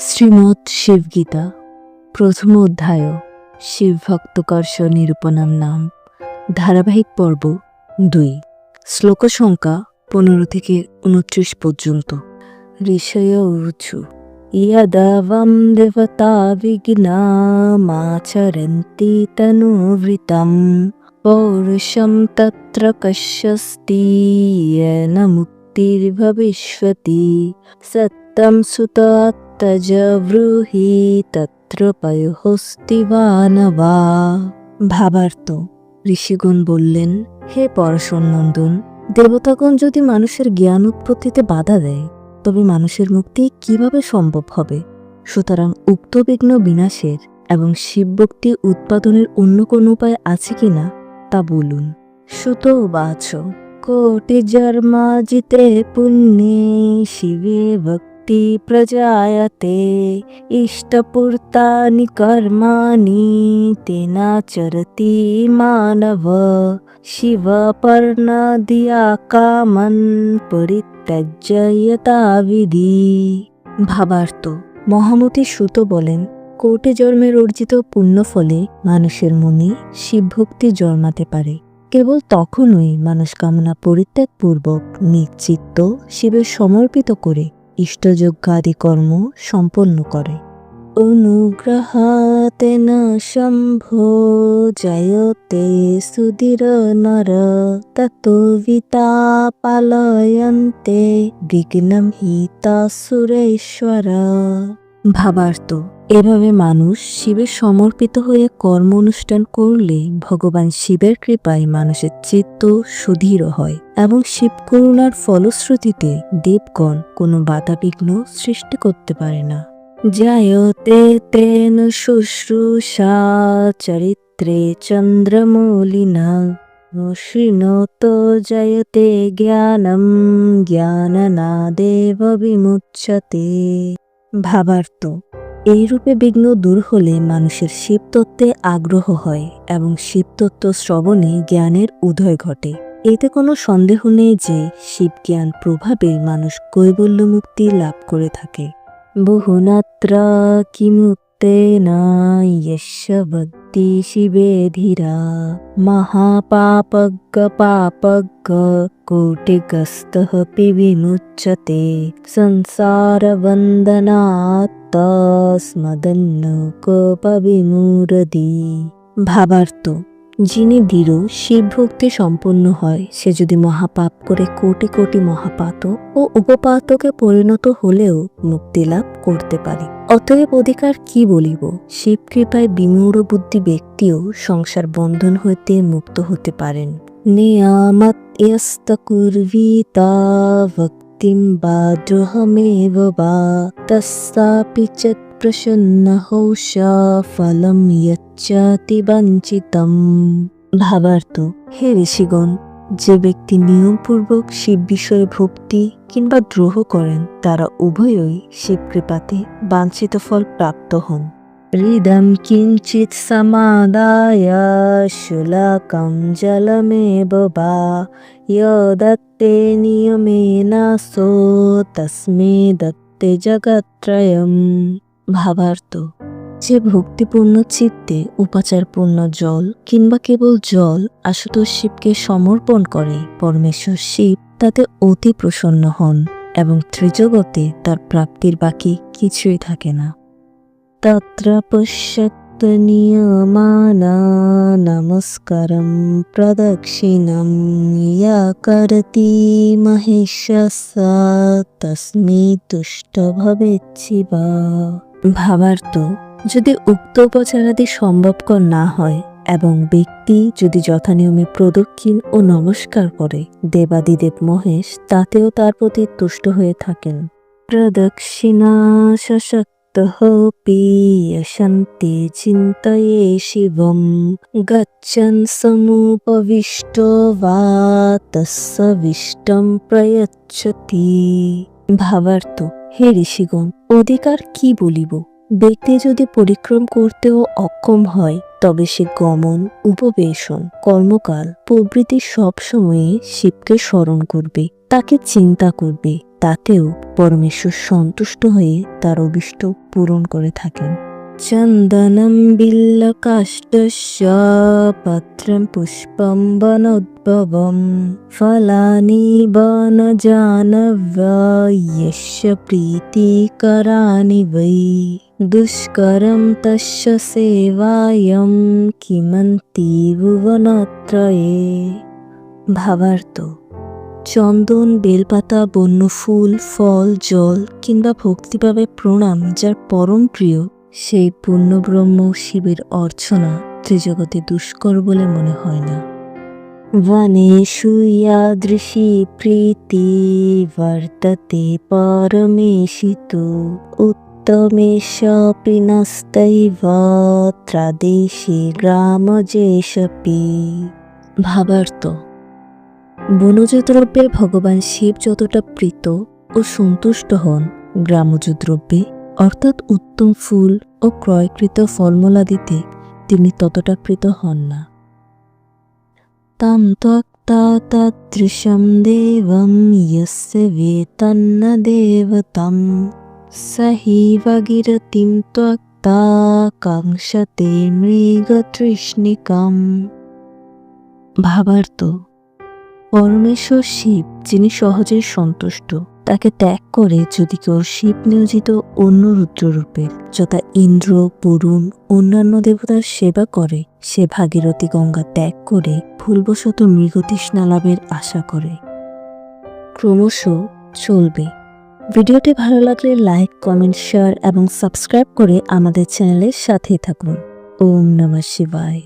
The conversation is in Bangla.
শ্রীমৎ শিবগীতা, প্রথম অধ্যায় শিব ভক্তকর্ষ নিরূপণাম নাম, ধারাবাহিক পর্ব দুই, শ্লোক সংখ্যা পনেরো থেকে উনত্রিশ পর্যন্ত। ঋষয় উচু দেবতা বিঘ্নামাচরন্তি তনুবৃতম, পৌরুষম তত্র কশ্যস্তি মুক্তির্ভবিষ্যতি সত্যম সুত তজ ব্রূহি তত্র পয়োহস্তি বা ভাবার্থ ঋষিগণ বললেন হে পরশনন্দন দেবতাগণ যদি মানুষের জ্ঞান উৎপত্তিতে বাধা দেয় তবে মানুষের মুক্তি কীভাবে সম্ভব হবে? সুতরাং উক্ত বিঘ্ন বিনাশের এবং শিবভক্তি উৎপাদনের অন্য কোনো উপায় আছে কিনা তা বলুন। সুত বাচ কোটি জন্মাজিতে পুণ্যে শিবে ভক্তি। প্রজায়তে ইষ্টপূর্তানি কর্মাণি তেনাচরতি মানব শিব পর্ণদিয়া কামন পরিত্যাজ্য বিধি ভাবার্থ মহামতি সুত বলেন, কোটে জন্মের অর্জিত পুণ্য ফলে মানুষের মনে শিবভক্তি জন্মাতে পারে। কেবল তখনই মানুষ কামনা পরিত্যাগপূর্বক নিশ্চিত্ত শিবের সমর্পিত করে ইষ্টযজ্ঞাদি কর্ম সম্পন্ন করে। অনুগ্রহাতেন শম্ভো জয়তে সুধীর নর তত্ত্ববিতা পালয়ন্তে, বিঘ্নম হিতা সুরেশ্বর। ভাবার্থ এভাবে মানুষ শিবের সমর্পিত হয়ে কর্ম অনুষ্ঠান করলে ভগবান শিবের কৃপায় মানুষের চিত্ত সুধীর হয় এবং শিব করুণার ফলশ্রুতিতে দেবগণ কোনো বাধাবিঘ্ন সৃষ্টি করতে পারে না। জায়তে তেন শুশ্রূষা চরিত্রে চন্দ্রমৌলিনা শৃণোত জয়তে জ্ঞানম, জ্ঞাননাদেব বিমুচ্যতে ভাবার্থ এইরূপে বিঘ্ন দূর হলে মানুষের শিবতত্ত্বে আগ্রহ হয় এবং শিবতত্ত্ব শ্রবণে জ্ঞানের উদয় ঘটে। এতে কোনো সন্দেহ নেই যে শিবজ্ঞান প্রভাবে মানুষ কৈবল্য মুক্তি লাভ করে থাকে। বহুনাত্রা কিমুক্তে না भक्ति शिवेधिरा महापापग्गपापग्ग कोटिगस्तः पिविमुच्यते संसारवन्दनात् तस्मदन्नकोपविमूरदि भावार्थ যিনি দৃঢ় শিব ভক্তি সম্পন্ন হয়, সে যদি মহাপাপ করে কোটি কোটি মহাপাতক ও উপপাতকে পরিণত হলেও মুক্তি লাভ করতে পারে। অতএব অধিকার কি বলিব? শিব কৃপায় বিমূঢ় বুদ্ধি ব্যক্তিও সংসার বন্ধন হইতে মুক্ত হতে পারেন। নিয়ামত বা বা চ প্রসন্ন হৌষ ফলম ইচ্ছাতি বাঞ্ছিতম ভাবার্থ হে ঋষিগণ যে ব্যক্তি নিয়মপূর্বক শিব বিষয়ে ভক্তি কিংবা দ্রোহ করেন, তারা উভয়ই শিব কৃপাতে বাঞ্ছিত ফল প্রাপ্ত হন। হৃদম কিঞ্চিত সমাদায় শুলাকম জলমেব বা ইয়দত্তে নিয়মেন সো তস্মে দত্তে জগত্রয়ম ভাবার্থ যে ভক্তিপূর্ণ চিত্তে উপাচারপূর্ণ জল কিংবা কেবল জল আশুতোষ শিবকে সমর্পণ করে পরমেশ্বর শিব তাতে অতি প্রসন্ন হন এবং ত্রিজগতে তার প্রাপ্তির বাকি কিছুই থাকে না। তত্র পশ্যত্ত নমস্কারম প্রদক্ষিণম ইয়া করতি মহেশ্বসা, তস্মি তুষ্ট ভবেচ্ছিবা ভাবার্থ যদি উক্ত উপচারাদি সম্ভবকর না হয় এবং ব্যক্তি যদি যথানিয়মে প্রদক্ষিণ ও নমস্কার করে দেবাদিদেব মহেশ, তাতেও তার প্রতি তুষ্ট হয়ে থাকেন। প্রদক্ষিণা সশক্ত শান্তি চিন্তয়ে শিবম, গচ্ছন সমুপবিষ্ট বা তস্যবিষ্টম প্রয়চ্ছতি। ভাবার্থ হে ঋষিগণ, অধিকার কি বলিব? ব্যক্তি যদি পরিক্রম করতেও অক্ষম হয়, তবে সে গমন, উপবেশন, কর্মকাল প্রভৃতি সবসময়ে শিবকে স্মরণ করবে, তাকে চিন্তা করবে, তাতেও পরমেশ্বর সন্তুষ্ট হয়ে তার অভিষ্ট পূরণ করে থাকেন। চন্দনম বিল্লকাষ্টস্য পত্রম পুষ্পম বনোদ্ভবম ফলানি বনজানব্যস্য প্রীতিকরাণি বৈ দুষ্করম তস্য সেবায়ম কিমন্তি ভুবনত্রয়ে ভাবার্থ চন্দন বেলপাতা বন্যফুল ফল জল কিংবা ভক্তিভাবে প্রণাম যার পরম প্রিয় সেই পূর্ণব্রহ্ম শিবের অর্চনা ত্রিজগতে দুষ্কর বলে মনে হয় না वनेषु यादृशी प्रीति वर्तते परमेशि तु उत्तमेषापि नस्तैव ত্রাদেশে গ্রামজেষপি ভাবার্থ বনজ দ্রব্যে ভগবান শিব যতটা প্রীত ও সন্তুষ্ট হন গ্রামজ দ্রব্যে অর্থাৎ উত্তম ফুল ও ক্রয়কৃত ফলমূলাদিতে তিনি ততটা কৃত হন না। তাম তাদৃশম দেবম, ইয়স্য বেতন্ন দেবতম। সহিব গিরতিম ত্বক্তা কাঙ্ক্ষতে মৃগতৃষ্ণিকাম ভাবার্থ পরমেশ্বর শিব, যিনি সহজেই সন্তুষ্ট। তাকে ত্যাগ করে যদি কেউ শিব নিয়োজিত অন্য রুদ্ররূপে যথা ইন্দ্র, বরুণ, অন্যান্য দেবতার সেবা করে, সে ভাগীরথী গঙ্গা ত্যাগ করে ভুলবশত মৃগতৃষ্ণা লাভের আশা করে। ক্রমশ চলবে। ভিডিওটি ভালো লাগলে লাইক, কমেন্ট, শেয়ার এবং সাবস্ক্রাইব করে আমাদের চ্যানেলের সাথেই থাকুন। ওম নমঃ শিবায়।